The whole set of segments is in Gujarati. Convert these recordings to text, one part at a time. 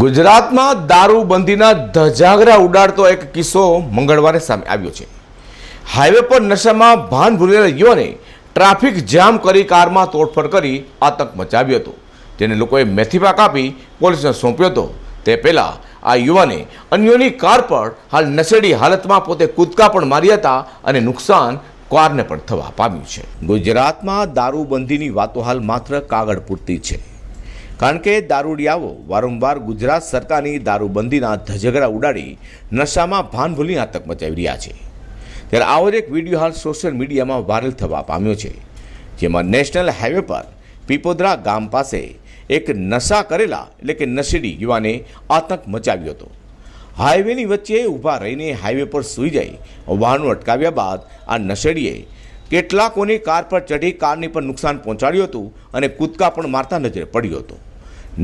ગુજરાતમાં દારૂબંધીના ધજાગરા ઉડાડતો એક કિસ્સો મંગળવારે સામે આવ્યો છે. હાઈવે પર નશામાં ભાન ભૂલેલા યુવાને ટ્રાફિક જામ કરી કારમાં તોડફોડ કરી આતંક મચાવ્યો હતો. જેને લોકોએ મેથીપા કાપી પોલીસને સોંપ્યો હતો. તે પહેલાં આ યુવાને અન્યોની કાર પર હાલ નશેડી હાલતમાં પોતે કૂદકા પણ માર્યા હતા અને નુકસાન કારને પણ થવા પામ્યું છે. ગુજરાતમાં દારૂબંધીની વાતો હાલ માત્ર કાગળ પૂરતી છે. કારણ કે દારૂડિયાઓ વારંવાર ગુજરાત સરકારની દારૂબંધીના ધજગરા ઉડાડી નશામાં ભાન ભૂલી આતંક મચાવી રહ્યા છે. ત્યારે આવો એક વીડિયો હાલ સોશિયલ મીડિયામાં વાયરલ થવા પામ્યો છે, જેમાં નેશનલ હાઈવે પર પીપોદરા ગામ પાસે એક નશા કરેલા એટલે કે નશેડી યુવાને આતંક મચાવ્યો હતો. હાઈવેની વચ્ચે ઊભા રહીને હાઈવે પર સૂઈ જઈ વાહનો અટકાવ્યા બાદ આ નશેડીએ કેટલાકોની કાર પર ચઢી કારની પર નુકસાન પહોંચાડ્યું હતું અને કૂદકા પણ મારતા નજરે પડ્યો હતો.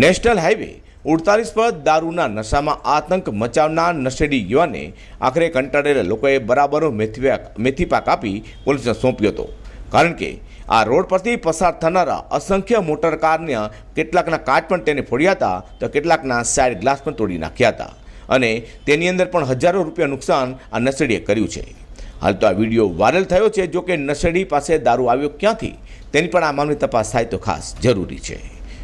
નેશનલ હાઈવે ઉડતાલીસ પર દારૂના નશામાં આતંક મચાવનાર નશેડી યુવાને આખરે કંટાળેલા લોકોએ બરાબરનો મેથી મેથીપાક આપી પોલીસને સોંપ્યો હતો. કારણ કે આ રોડ પરથી પસાર થનારા અસંખ્ય મોટર કારના કેટલાકના કાચ પણ તેને ફોડ્યા હતા તો કેટલાકના સાઇડ ગ્લાસ પણ તોડી નાખ્યા હતા. અને તેની અંદર પણ હજારો રૂપિયા નુકસાન આ નશેડીએ કર્યું છે. હાલ તો આ વીડિયો વાયરલ થયો છે, જો કે નશેડી પાસે દારૂ આવ્યો ક્યાંથી? તેની પણ આ મામલે તપાસ થાય તો ખાસ જરૂરી છે.